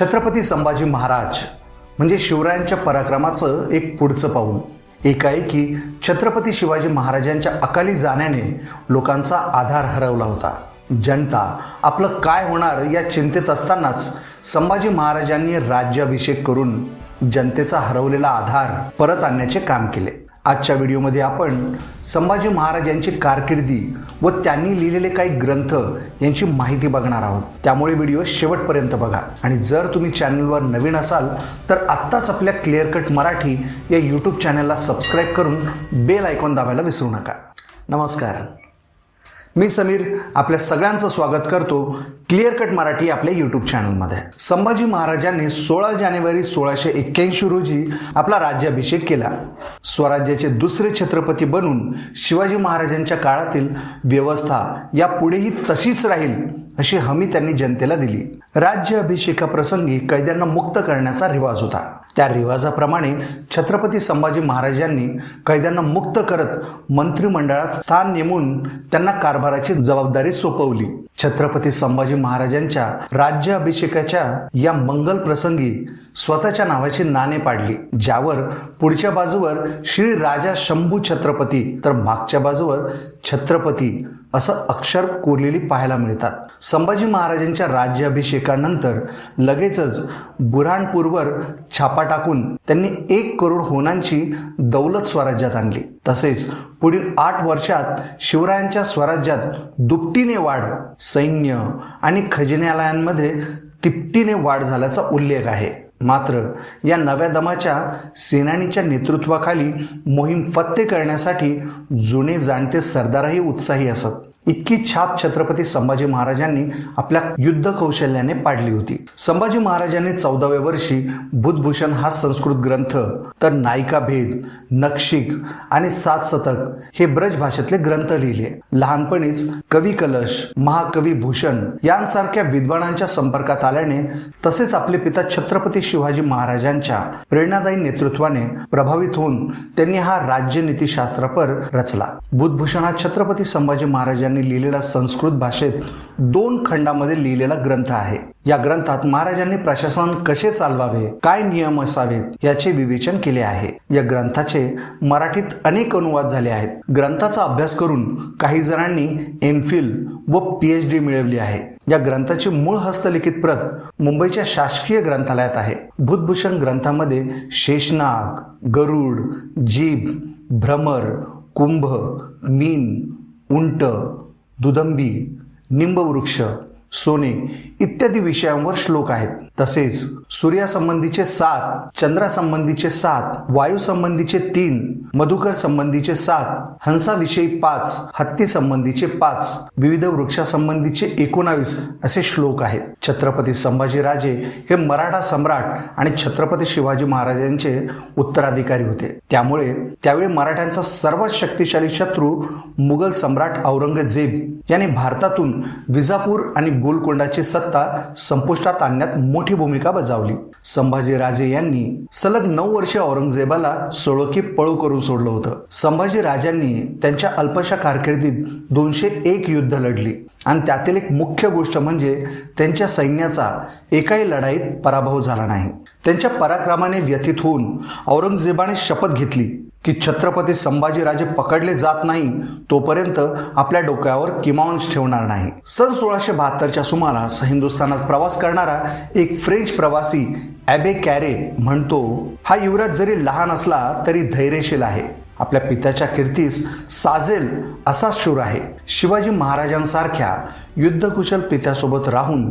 छत्रपती संभाजी महाराज म्हणजे शिवरायांच्या पराक्रमाचं एक पुढचं पाऊल. एकाएकी छत्रपती शिवाजी महाराजांच्या अकाली जाण्याने लोकांचा आधार हरवला होता. जनता आपलं काय होणार या चिंतेत असतानाच संभाजी महाराजांनी राज्याभिषेक करून जनतेचा हरवलेला आधार परत आणण्याचे काम केले. आजच्या व्हिडिओमध्ये आपण संभाजी महाराज यांची कारकिर्दी व त्यांनी लिहिलेले काही ग्रंथ यांची माहिती बघणार आहोत. त्यामुळे व्हिडिओ शेवटपर्यंत बघा. आणि जर तुम्ही चॅनलवर नवीन असाल तर आत्ताच आपल्या क्लिअर कट मराठी या यूट्यूब चॅनलला सबस्क्राईब करून बेल आयकॉन दाबायला विसरू नका. नमस्कार. मी समीर आपल्या सगळ्यांचं स्वागत करतो क्लिअर कट मराठी आपल्या यूट्यूब चॅनलमध्ये संभाजी महाराजांनी सोळा जानेवारी सोळाशे एक्क्याऐंशी रोजी आपला राज्याभिषेक केला. स्वराज्याचे दुसरे छत्रपती बनून शिवाजी महाराजांच्या काळातील व्यवस्था यापुढेही तशीच राहील अशी हमी त्यांनी जनतेला दिली. राज्य अभिषेकाप्रसंगी कैद्यांना मुक्त करण्याचा रिवाज होता. त्या रिवाजाप्रमाणे छत्रपती संभाजी महाराजांनी कैद्यांना मुक्त करत मंत्रिमंडळात स्थान नेमून त्यांना कारभाराची जबाबदारी सोपवली. छत्रपती संभाजी महाराजांच्या राज्य अभिषेकाच्या या मंगल प्रसंगी स्वतःच्या नावाची नाणे पाडली ज्यावर पुढच्या बाजूवर श्री राजा शंभू छत्रपती तर मागच्या बाजूवर छत्रपती असं अक्षर कोरलेली पाहायला मिळतात. संभाजी महाराजांच्या राज्याभिषेकानंतर लगेचच बुऱ्हाणपूरवर छापा टाकून त्यांनी एक करोड होनांची दौलत स्वराज्यात आणली. तसेच पुढील आठ वर्षात शिवरायांच्या स्वराज्यात दुपटीने वाढ सैन्य आणि खजिन्यालयांमध्ये तिपटीने वाढ झाल्याचा उल्लेख आहे. मात्र या नव्या दमाच्या सेनानीच्या नेतृत्वाखाली मोहीम फत्ते करण्यासाठी जुने जाणते सरदारही उत्साही असत. इतकी छाप छत्रपती संभाजी महाराजांनी आपल्या युद्ध कौशल्याने पाडली होती. संभाजी महाराजांनी चौदाव्या वर्षी बुधभूषण हा संस्कृत ग्रंथ तर नायिका भेद नक्षिक आणि सात शतक हे ब्रज भाषेतले ग्रंथ लिहिले. लहानपणीच कवी कलश महाकवी भूषण यांसारख्या विद्वानांच्या संपर्कात आल्याने तसेच आपले पिता छत्रपती शिवाजी महाराजांच्या प्रेरणादायी नेतृत्वाने प्रभावित होऊन त्यांनी हा राज्यनीतीशास्त्रपर रचला. बुधभूषण हा छत्रपती संभाजी महाराजांनी लिहिलेला संस्कृत भाषेत दोन खंडामध्ये लिहिलेला ग्रंथ आहे. या ग्रंथात महाराजांनी प्रशासन कसे चालवावे काय नियम असावेत याचे विवेचन केले आहे. या ग्रंथाचे मराठीत अनेक अनुवाद झाले आहेत. ग्रंथाचा अभ्यास करून काही जणांनी एम फिल व पी एच डी मिळवली आहे. या ग्रंथाची मूळ हस्तलिखित प्रत मुंबईच्या शासकीय ग्रंथालयात आहे. बुधभूषण ग्रंथामध्ये शेषनाग गरुड जीभ भ्रमर कुंभ मीन उंट दुदंबी निंबवृक्ष सोने इत्यादी विषयांवर श्लोक आहेत. तसेच सूर्यासंबंधीचे सात चंद्रासंबंधीचे सात वायूसंबंधीचे तीन मधुकर संबंधीचे सात हंसाविषयी पाच हत्ती संबंधीचे पाच विविध वृक्षासंबंधीचे एकोणावीस असे श्लोक आहेत. छत्रपती संभाजीराजे हे मराठा सम्राट आणि छत्रपती शिवाजी महाराजांचे उत्तराधिकारी होते. त्यामुळे त्यावेळी मराठ्यांचा सर्वात शक्तिशाली शत्रू मुघल सम्राट औरंगजेब याने भारतातून विजापूर आणि गोलकोंडाची सत्ता संपुष्टात आणण्यात मोठी मोठी भूमिका बजावली. संभाजीराजे यांनी सलग नऊ वर्ष औरंगजेबाला सोळोकी पळू करून सोडलं होतं. संभाजी राजांनी त्यांच्या अल्पशा कारकिर्दीत दोनशे एक युद्ध लढली. आणि त्यातील एक मुख्य गोष्ट म्हणजे त्यांच्या सैन्याचा एकाही लढाईत पराभव झाला नाही. त्यांच्या पराक्रमाने व्यथित होऊन औरंगजेबाने शपथ घेतली. की छत्रपती संभाजीराजे पकडले जात नाही तोपर्यंत आपल्या डोक्यावर किमांश ठेवणार नाही. सन सोळाशे बहात्तरच्या सुमारास हिंदुस्थानात प्रवास करणारा एक फ्रेंच प्रवासी ॲबे कॅरे म्हणतो हा युवराज जरी लहान असला तरी धैर्यशील आहे. आपल्या पित्याच्या कीर्तीस साजेल असा शूर आहे. शिवाजी महाराजांसारख्या युद्धकुशल पित्यासोबत राहून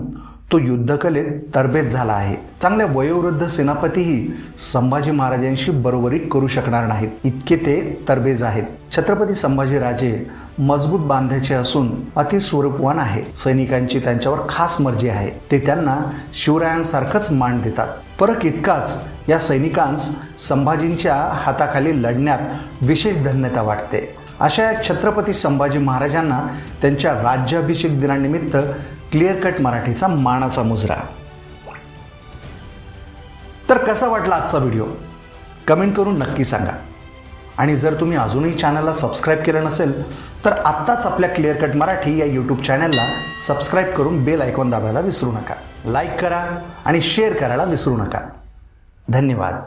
तो युद्धकलेत तरबेज झाला आहे. चांगल्या वयोवृद्ध सेनापतीही संभाजी महाराजांशी बरोबरी करू शकणार नाहीत. इतके ते तरबेज आहेत. छत्रपती संभाजीराजे मजबूत बांधायचे असून अतिस्वरूपवान आहे. सैनिकांची त्यांच्यावर खास मर्जी आहे. ते त्यांना शिवरायांसारखंच मान देतात. फरक इतकाच या सैनिकांस संभाजींच्या हाताखाली लढण्यात विशेष धन्यता वाटते. अशा या छत्रपती संभाजी महाराजांना त्यांच्या राज्याभिषेक दिनानिमित्त क्लिअर कट मराठीचा मानाचा मुजरा. तर कसा वाटला आजचा व्हिडिओ कमेंट करून नक्की सांगा. आणि जर तुम्ही अजूनही चॅनलला सबस्क्राईब केलं नसेल तर आत्ताच आपल्या क्लिअर कट मराठी या यूट्यूब चॅनलला सबस्क्राईब करून बेल आयकॉन दाबायला विसरू नका. लाईक करा आणि शेअर करायला विसरू नका. धन्यवाद.